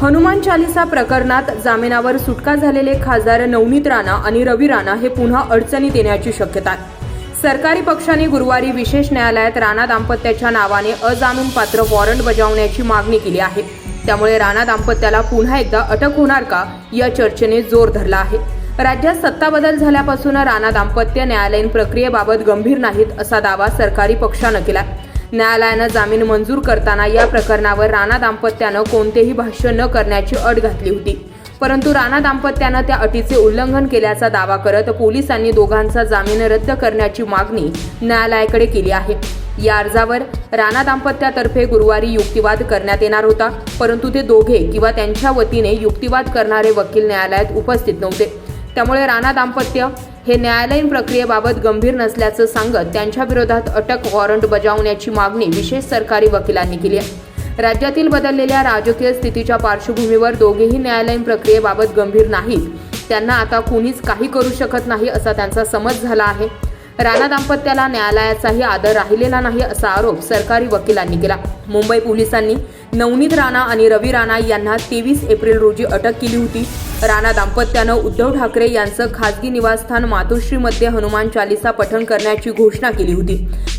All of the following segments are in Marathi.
हनुमान चालिसा प्रकरणात जामिनावर सुटका झालेले खासदार नवनीत राणा आणि रवी राणा हे पुन्हा अडचणीत येण्याची शक्यता आहे. सरकारी पक्षाने गुरुवारी विशेष न्यायालयात राणा दाम्पत्याच्या नावाने अजामीन पात्र वॉरंट बजावण्याची मागणी केली आहे. त्यामुळे राणा दाम्पत्याला पुन्हा एकदा अटक होणार का या चर्चेने जोर धरला आहे. राज्यात सत्ता बदल झाल्यापासून राणा दाम्पत्य न्यायालयीन प्रक्रियेबाबत गंभीर नाहीत असा दावा सरकारी पक्षानं केला न्यायालयानं जामीन मंजूर करताना या प्रकरणावर राणा दाम्पत्यानं कोणतेही भाष्य न करण्याची अट घातली होती. परंतु राणा दाम्पत्यानं त्या अटीचे उल्लंघन केल्याचा दावा करत पोलिसांनी दोघांचा जामीन रद्द करण्याची मागणी न्यायालयाकडे केली आहे. या अर्जावर राणा दाम्पत्यातर्फे गुरुवारी युक्तिवाद करण्यात येणार होता परंतु ते दोघे किंवा त्यांच्या वतीने युक्तिवाद करणारे वकील न्यायालयात उपस्थित नव्हते. त्यामुळे राणा दाम्पत्य हे न्यायालयीन प्रक्रियेबाबत गंभीर नसल्याचं सांगत त्यांच्या विरोधात अटक वॉरंट बजावण्याची मागणी विशेष सरकारी वकिलांनी केली आहे. राज्यातील बदललेल्या राजकीय स्थितीच्या पार्श्वभूमीवर दोघेही न्यायालयीन प्रक्रियेबाबत गंभीर नाहीत. त्यांना आता कुणीच काही करू शकत नाही असा त्यांचा समज झाला आहे. राणा दाम्पत्याला न्यायालयाचाही आदर राहिलेला नाही असा आरोप सरकारी वकिलांनी केला. मुंबई पोलिसांनी नवनीत राणा आणि रवी राणा यांना तेवीस एप्रिल रोजी अटक केली होती. राणा दाम्पत्यानं उद्धव ठाकरे यांचं खासगी निवासस्थान मातोश्रीमध्ये हनुमान चालिसा पठण करण्याची घोषणा केली होती.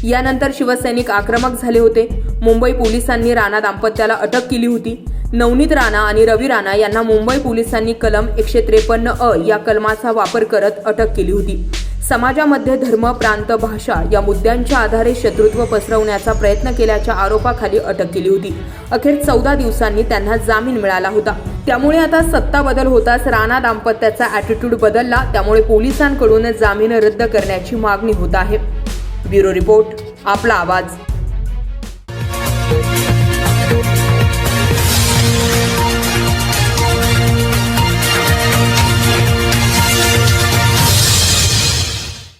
यानंतर शिवसैनिक आक्रमक झाले होते. मुंबई पोलिसांनी राणा दाम्पत्याला अटक केली होती. नवनीत राणा आणि रवी राणा यांना मुंबई पोलिसांनी कलम एकशे त्रेपन्न अ या कलमाचा वापर करत अटक केली होती. समाजामध्ये धर्म प्रांत भाषा या मुद्द्यांच्या आधारे शत्रुत्व पसरवण्याचा प्रयत्न केल्याच्या आरोपाखाली अटक केली होती. अखेर चौदा दिवसांनी त्यांना जामीन मिळाला होता. त्यामुळे आता सत्ता बदल होताच राणा दाम्पत्याचा अॅटिट्यूड बदलला. त्यामुळे पोलिसांकडून जामीन रद्द करण्याची मागणी होत आहे. ब्युरो रिपोर्ट आपला आवाज.